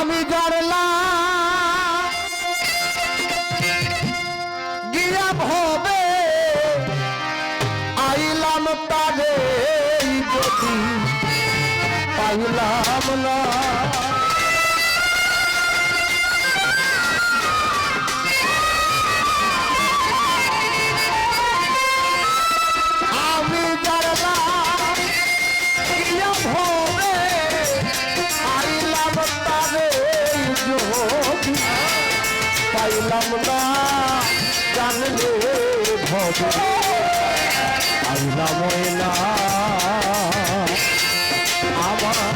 আমি জানলাম গিয়া ভবে আইলাম তারে যদি পাইলাম না। পাইলাম না জানলে ভবে আইলাম না। আমার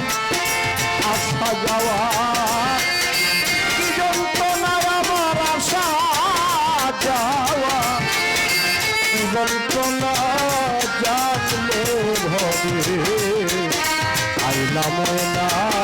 আশা যাওয়া যন্ত্রণায় আমার আশা যাওয়া। যন্ত্রণা জানলে ভবে আইলাম না।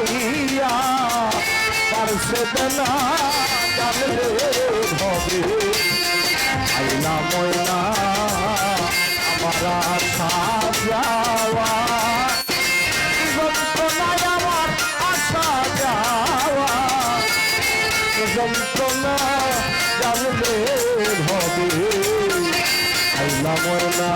খাইয়া পারছে বেলা জানলে আইনা ময়না, আমার আশা যাওয়া। যন্ত্রণায় আমার আশা যাওয়া। যন্ত্রণা জানলে হবে আইনা ময়না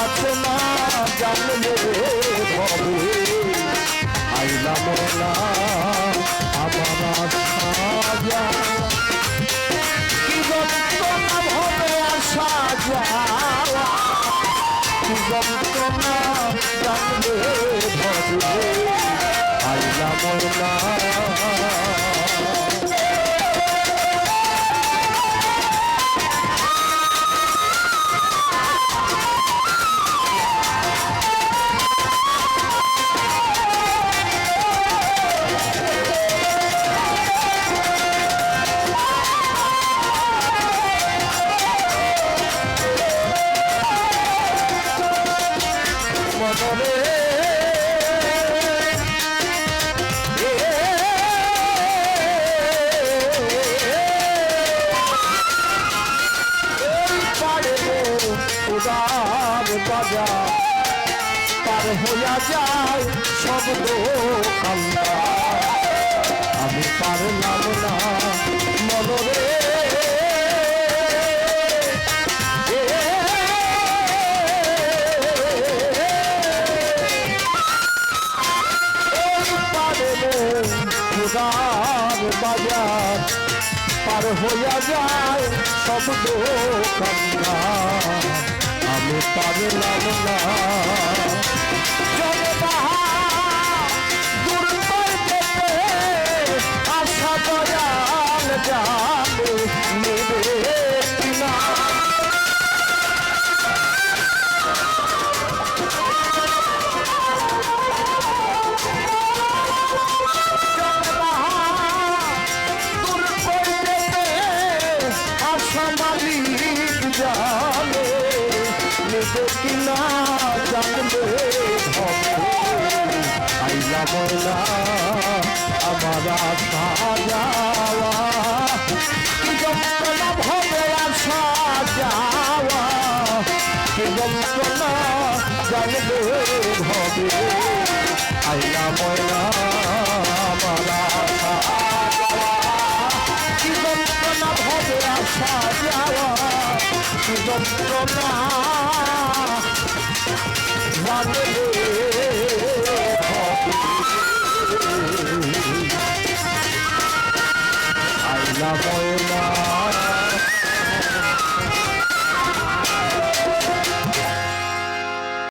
বাঁচে না জানলে ভবে আইলাম না আমার সাজা। কি যন্ত্রণা ভবে আসা যাওয়া কি যন্ত্রণা জানলে ভবে আইলাম না বাজা পার হইয়া যায় শব্দ কান্না আমি পারলাম না মনরে। বাজার। পার হইয়া যায় শব্দ কান্না আমি পারলাম না। আশা দয়াল জানে নেবে কিনা। দূর জানে কিনা জানবে আইলা ময়না যন্ত্রণা হবে